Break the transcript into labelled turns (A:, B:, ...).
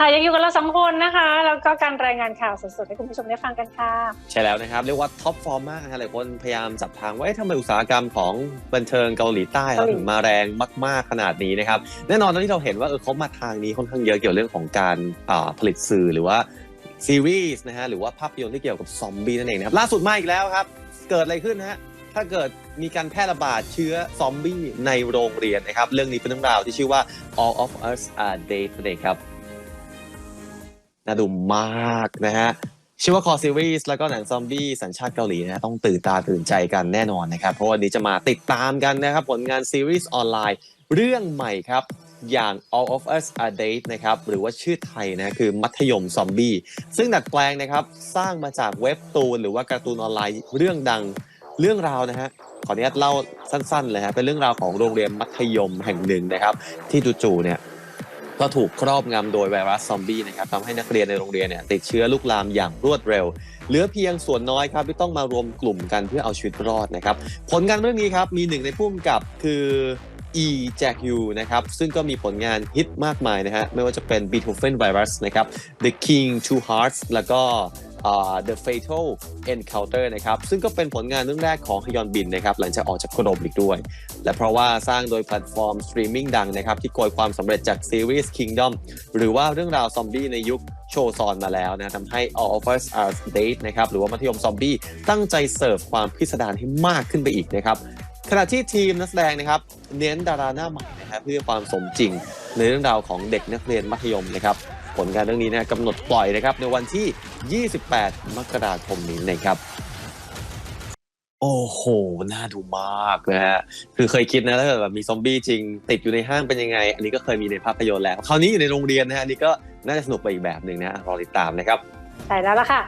A: ค่ะยังอยู่กับเราสองคนนะคะ แล้วก็การรายงานข่าวสดๆให้คุณผู้ชมได้ฟังกันค่ะ
B: ใช่แล้วนะครับ เรียกว่าท็อปฟอร์มมากนะฮะหลายคนพยายามจับทางว่าเอ๊ะทำไมอุตสาหกรรมของบันเทิงเกาหลีใต้เราถึงมาแรงมาก ๆขนาดนี้นะครับ แน่นอนตอนที่เราเห็นว่าเออเขามาทางนี้ค่อนข้างเยอะเกี่ยวเรื่องของการอ่าผลิตสื่อหรือว่าซีรีส์นะฮะหรือว่าภาพยนตร์ที่เกี่ยวกับซอมบี้นั่นเองนะครับล่าสุดมาอีกแล้วครับ เกิดอะไรขึ้นนะฮะถ้าเกิดมีการแพร่ระบาดเชื้อซอมบี้ในโรงเรียนนะครับเรื่องนี้เป็นเรื่องราวที่ชื่อว่า All of Us Are Dead นั่นเองครับ น่าดูมากนะฮะชื่อว่าคอซีรีส์แล้วก็หนังซอมบี้สัญชาติเกาหลีนะฮะต้องตื่นตาตื่นใจกันแน่นอนนะครับ เพราะวันนี้จะมาติดตามกันนะครับ ผลงานซีรีส์ออนไลน์เรื่องใหม่ครับ อย่าง All of Us Are Dead นะครับ หรือว่าชื่อไทยนะ คือมัธยมซอมบี้ ซึ่งดัดแปลงนะครับ สร้างมาจากเว็บตูน หรือว่าการ์ตูนออนไลน์เรื่องดังเรื่องราวนะฮะขออนุญาตเล่าสั้นๆเลยฮะเป็นเรื่องราวของโรงเรียนมัธยมแห่งหนึ่งนะครับ ที่จู่ๆเนี่ย ก็ถูกครอบงำโดยไวรัสซอมบี้นะครับทำให้นักเรียนในโรงเรียนเนี่ยติดเชื้อลุกลามอย่างรวดเร็ว เหลือเพียงส่วนน้อยครับที่ต้องมารวมกลุ่มกันเพื่อเอาชีวิตรอดนะครับผลงานเรื่องนี้ครับมีหนึ่งในผู้กำกับคือ E Jack Yu นะครับซึ่งก็มีผลงานฮิตมากมายนะฮะไม่ว่าจะเป็น Beethoven Virus นะครับ The King Two Hearts แล้วก็ The Fatal Encounter นะครับซึ่งก็เป็นผลงานเรื่องแรกของฮยอนบินนะครับหลังจากออกจากโคโนมอีกด้วย และเพราะว่าสร้างโดยแพลตฟอร์มสตรีมมิ่งดังนะครับที่โกยความสำเร็จจากซีรีส์ Kingdom หรือว่าเรื่องราวซอมบี้ในยุคโชซอนมาแล้วนะทำให้ All of Us Are Dead นะครับหรือว่ามัธยมซอมบี้ตั้งใจเสิร์ฟความพิสดารให้มากขึ้นไปอีกนะครับขณะที่ทีมนักแสดงนะครับเน้นดาราหน้าใหม่นะครับเพื่อความสมจริงในเรื่องราวของเด็กนักเรียนมัธยมนะครับ ผลงานเรื่องนี้นะกำหนดปล่อยนะครับในวันที่ 28 มกราคมนี้นะครับโอ้โห น่าดูมากนะฮะ คือเคยคิดนะถ้าเกิดแบบมีซอมบี้จริง ติดอยู่ในห้างเป็นยังไง อันนี้ก็เคยมีในภาพยนตร์แล้ว คราวนี้อยู่ในโรงเรียนนะฮะ อันนี้ก็น่าจะสนุกไปอีกแบบหนึ่งนะ รอติดตามนะครับ
A: ใช่แล้วล่ะค่ะ